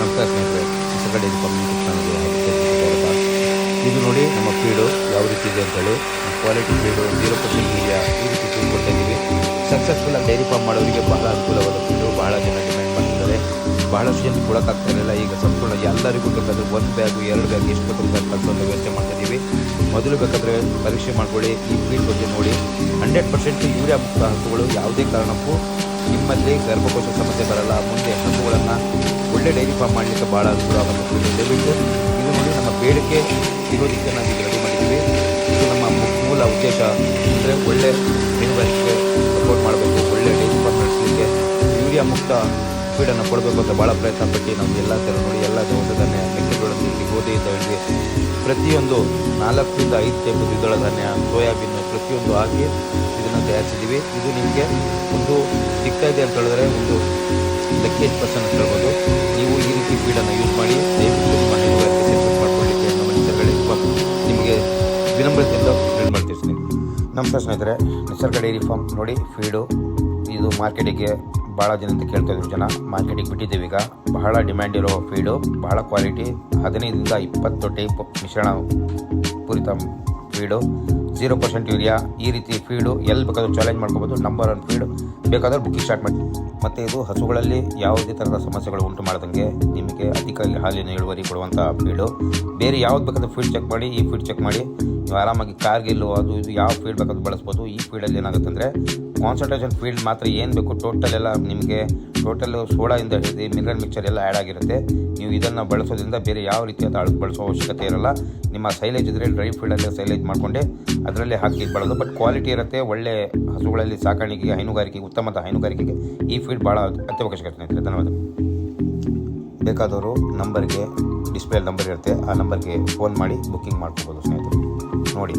ನಮಸ್ಕಾರ ಸ್ನೇಹಿತರೆ, ಹೊಸಗಡೆ ಇದು ನೋಡಿ ನಮ್ಮ ಫೀಡು ಯಾವ ರೀತಿ ಇದೆ ಅಂತೇಳಿ quality feed zero percent media ಈ ರೀತಿ ಫೀಡ್ ಕೊಡ್ತಾ ಸಕ್ಸಸ್ಫುಲ್ ಆಗಿ ಡೈರಿ ಫಾರ್ಮ್ ಮಾಡೋರಿಗೆ ಬಹಳ ಅನುಕೂಲವಾದ ಫೀಡು ಬಹಳ ಜನ ಡಿಮ್ಯಾಂಡ್ ಮಾಡ್ತಿದ್ದಾರೆ. ಬಹಳಷ್ಟು ಜನ ಕೊಡೋಕ್ಕಾಗ್ತಾ ಇರಲಿಲ್ಲ. ಈಗ ಸಂಪೂರ್ಣ ಎಲ್ಲರಿಗೂ ಬೇಕಾದ್ರೆ ಒಂದು ಬ್ಯಾಗು ಎರಡು ಬ್ಯಾಗ್ ಎಷ್ಟು ಬೇಕು ಬ್ಯಾಗ್ ಕಳಿಸೋಂಥ ವ್ಯವಸ್ಥೆ ಮಾಡ್ತಾ ಇದ್ದೀವಿ ಮೊದಲು ಬೇಕಾದರೆ ಪರೀಕ್ಷೆ ಮಾಡ್ಕೊಳ್ಳಿ, ಈ ಫೀಡ್ ಬಗ್ಗೆ ನೋಡಿ. ಹಂಡ್ರೆಡ್ ಪರ್ಸೆಂಟ್ ಯೂರಿಯಾ ಮುಕ್ತ ಹಸುಗಳು ಯಾವುದೇ ಕಾರಣಕ್ಕೂ ನಿಮ್ಮಲ್ಲಿ ಗರ್ಭಕೋಶ ಸಮಸ್ಯೆ ಬರಲ್ಲ. ಮುಂದೆ ಹಸುಗಳನ್ನು ಒಳ್ಳೆ ಡೈರಿ ಫಾರ್ಮ್ ಮಾಡಲಿಕ್ಕೆ ಭಾಳ ಅನುಕೂಲ ಆಗುತ್ತೆ. ದಯವಿಟ್ಟು ಇದು ನೋಡಿ ನಮ್ಮ ಬೇಡಿಕೆ ಇರೋದಕ್ಕೆ ನಾವು ಈಗ ರೆಡಿ ಮಾಡಿದ್ದೀವಿ. ಇದು ನಮ್ಮ ಮೂಲ ಉದ್ದೇಶ. ಅಂದರೆ ಒಳ್ಳೆ ಮೀನುಗಾರಿಕೆಗೆ ಸಪೋರ್ಟ್ ಮಾಡಬೇಕು. ಒಳ್ಳೆ ಡೈರಿ ಫಾರ್ಮ್ ನಡೆಸಲಿಕ್ಕೆ ಯೂರಿಯಾ ಮುಕ್ತ ಫೀಡನ್ನು ಕೊಡಬೇಕು ಅಂತ ಭಾಳ ಪ್ರಯತ್ನ ಪಟ್ಟು ನಾವು ಎಲ್ಲ ಥರ ನೋಡಿ, ಎಲ್ಲ ದವಸ ಧಾನ್ಯ ಮೆಕ್ಕೆಜೋಳ ತಿಂಡಿ ಗೋಧಿ ಅಂತ ಹೇಳಿ ಪ್ರತಿಯೊಂದು ನಾಲ್ಕರಿಂದ ಐದು ಟೈಪ್ ದ್ವಿದಳ ಧಾನ್ಯ, ಸೋಯಾಬೀನು ಪ್ರತಿಯೊಂದು ಹಾಕಿ ಇದನ್ನು ತಯಾರಿಸಿದ್ದೀವಿ. ಇದು ನಿಮಗೆ ಒಂದು ಸಿಗ್ತಾ ಇದೆ ಅಂತ ಹೇಳಿದ್ರೆ ಒಂದು ಲಕ್ಕೇಜ್ ಪರ್ಸನ್ ಅಂತ ಹೇಳ್ಬೋದು. ನೀವು ಈ ರೀತಿ ಫೀಡನ್ನು ಯೂಸ್ ಮಾಡಿ ದಯವಿಟ್ಟು ನಿಮ್ಮ ಹೈನುಗಾರಿಕೆ ಸಕ್ಸಸ್ ಮಾಡ್ಕೊಳ್ಳಿಕ್ಕೆ ನಮ್ಮ ನಿಸರ್ಗ ನಿಮಗೆ ವಿನಮ್ರತೆಯಿಂದ ಫೀಡ್ ಸ್ನೇಹಿತರೆ, ನಿಸರ್ಗ ಡೈರಿ ಫಾರ್ಮ್ ನೋಡಿ, ಫೀಡು, ಇದು ಮಾರ್ಕೆಟಿಗೆ ಭಾಳ ಜನ ಅಂತ ಕೇಳ್ತಾ ಇದ್ರು ಜನ. ಮಾರ್ಕೆಟಿಗೆ ಬಿಟ್ಟಿದ್ದೀವಿ ಈಗ. ಬಹಳ ಡಿಮ್ಯಾಂಡ್ ಇರೋ ಫೀಡು, ಬಹಳ ಕ್ವಾಲಿಟಿ. ಹದಿನೈದರಿಂದ ಇಪ್ಪತ್ತು ಟೈಪ್ ಮಿಶ್ರಣ, ಪೂರಿತ ಫೀಡು. ಜೀರೋ ಪರ್ಸೆಂಟ್ ಯೂರಿಯಾ ಈ ರೀತಿ ಫೀಡು, ಎಲ್ಲಿ ಬೇಕಾದ್ರೂ ಚಾಲೆಂಜ್ ಮಾಡ್ಕೋಬೋದು ನಂಬರ್ ಒನ್ ಫೀಡು. ಬೇಕಾದ್ರೆ ಬುಕ್ಕಿಂಗ್ ಸ್ಟಾರ್ಟ್ ಮಾಡಿ. ಮತ್ತು ಇದು ಹಸುಗಳಲ್ಲಿ ಯಾವುದೇ ಥರದ ಸಮಸ್ಯೆಗಳು ಉಂಟು ಮಾಡದಂಗೆ ನಿಮಗೆ ಅಧಿಕ ಹಾಲಿನ ಇಳುವರಿ ಕೊಡುವಂಥ ಫೀಡು. ಬೇರೆ ಯಾವ್ದು ಬೇಕಾದ್ರೂ ಫೀಡ್ ಚೆಕ್ ಮಾಡಿ, ಈ ಫೀಡ್ ಚೆಕ್ ಮಾಡಿ ನೀವು ಆರಾಮಾಗಿ ಕಾರ್ಗಿಲ್ಲು ಅದು ಇದು ಯಾವ ಫೀಡ್ ಬೇಕಾದ್ರೂ ಬಳಸ್ಬೋದು. ಈ ಫೀಲ್ಡಲ್ಲಿ ಏನಾಗುತ್ತೆ ಅಂದರೆ ಕಾನ್ಸಂಟ್ರೇಷನ್ ಫೀಲ್ಡ್ ಮಾತ್ರ ಏನು ಬೇಕು ಟೋಟಲ್ ಎಲ್ಲ ನಿಮಗೆ ಟೋಟಲ್ ಸೋಡಾಯಿಂದ ಹಿಡಿದು ಮಿನರಲ್ ಮಿಕ್ಚರ್ ಎಲ್ಲ ಆ್ಯಡ್ ಆಗಿರುತ್ತೆ. ನೀವು ಇದನ್ನು ಬಳಸೋದ್ರಿಂದ ಬೇರೆ ಯಾವ ರೀತಿಯಾದ ಅಳು ಬಳಸೋ ಅವಶ್ಯಕತೆ ಇರಲ್ಲ. ನಿಮ್ಮ ಸೈಲೇಜ್ ಇದ್ದರೆ ಡ್ರೈ ಫೀಲ್ಡಲ್ಲೇ ಸೈಲೇಜ್ ಮಾಡಿಕೊಂಡೆ, ಅದರಲ್ಲೇ ಹಾಕಿ ಬಳೋದು ಬಟ್ ಕ್ವಾಲಿಟಿ ಇರುತ್ತೆ, ಒಳ್ಳೆ ಹಸುಗಳಲ್ಲಿ ಸಾಕಾಣಿಕೆಗೆ, ಹೈನುಗಾರಿಕೆಗೆ ಉತ್ತಮದ ಹೈನುಗಾರಿಕೆಗೆ ಈ ಫೀಲ್ಡ್ ಭಾಳ ಅತ್ಯವಶ್ಯಕತೆ ಸ್ನೇಹಿತರೆ ಧನ್ಯವಾದ ಬೇಕಾದವರು ನಂಬರ್ಗೆ ಡಿಸ್ಪ್ಲೇ ನಂಬರ್ ಇರುತ್ತೆ. ಆ ನಂಬರ್ಗೆ ಫೋನ್ ಮಾಡಿ ಬುಕ್ಕಿಂಗ್ ಮಾಡ್ಕೋಬೋದು ಸ್ನೇಹಿತರೆ. ನೋಡಿ